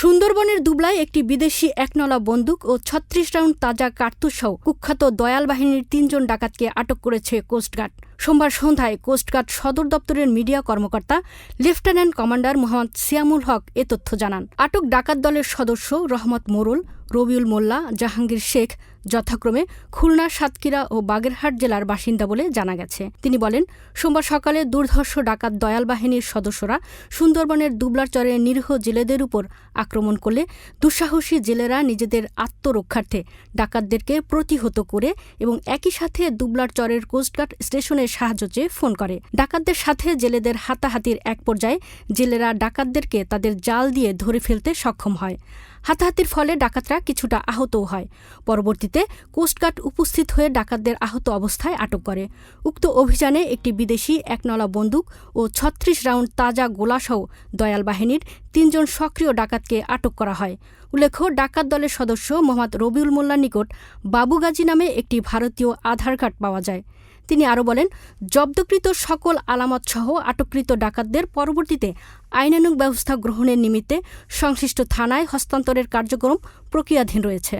সুন্দরবনের দুবলায় একটি বিদেশি একনলা বন্দুক ও ছত্রিশ রাউন্ড তাজা কার্তুসহ কুখ্যাত দয়াল বাহিনীর তিনজন ডাকাতকে আটক করেছে কোস্টগার্ড। সোমবার সন্ধ্যায় কোস্টগার্ড সদর দপ্তরের মিডিয়া কর্মকর্তা, লেফটেন্যান্ট কমান্ডার মোহাম্মদ সিয়ামুল হক এ তথ্য জানান। আটক ডাকাত দলের সদস্য রহমত মোরুল, রবিউল মোল্লা, জাহাঙ্গীর শেখ যথাক্রমে খুলনা, সাতক্ষীরা ও বাগেরহাট জেলার বাসিন্দা বলে জানা গেছে। তিনি বলেন, সোমবার সকালে দুর্ধর্ষ ডাকাত দয়াল বাহিনীর সদস্যরা সুন্দরবনের দুবলার চরে নিরীহ জেলেদের উপর আক্রমণ করলে দুঃসাহসী জেলেরা নিজেদের আত্মরক্ষার্থে ডাকাতদেরকে প্রতিহত করে এবং একই সাথে দুবলার চরের কোস্টগার্ড স্টেশনের সাহায্য চেয়ে ফোন করে। ডাকাতদের সাথে জেলেদের হাতাহাতির এক পর্যায়ে জেলেরা ডাকাতদেরকে তাদের জাল দিয়ে ধরে ফেলতে সক্ষম হয়। হাতাহাতির ফলে ডাকাতরা কিছুটা আহতও হয়। পরবর্তীতে কোস্টগার্ড উপস্থিত হয়ে ডাকাতদের আহত অবস্থায় আটক করে। উক্ত অভিযানে একটি বিদেশি একনলা বন্দুক ও ছত্রিশ রাউন্ড তাজা গোলাসহ দয়াল বাহিনীর তিনজন সক্রিয় ডাকাতকে আটক করা হয়। উল্লেখ্য, ডাকাত দলের সদস্য মোহাম্মদ রবিউল মোল্লার নিকট বাবুগাজী নামে একটি ভারতীয় আধার কার্ড পাওয়া যায়। তিনি আরও বলেন, জব্দকৃত সকল আলামতসহ আটককৃত ডাকাতদের পরবর্তীতে আইনানুগ ব্যবস্থা গ্রহণের নিমিত্তে সংশ্লিষ্ট থানায় হস্তান্তরের কার্যক্রম প্রক্রিয়াধীন রয়েছে।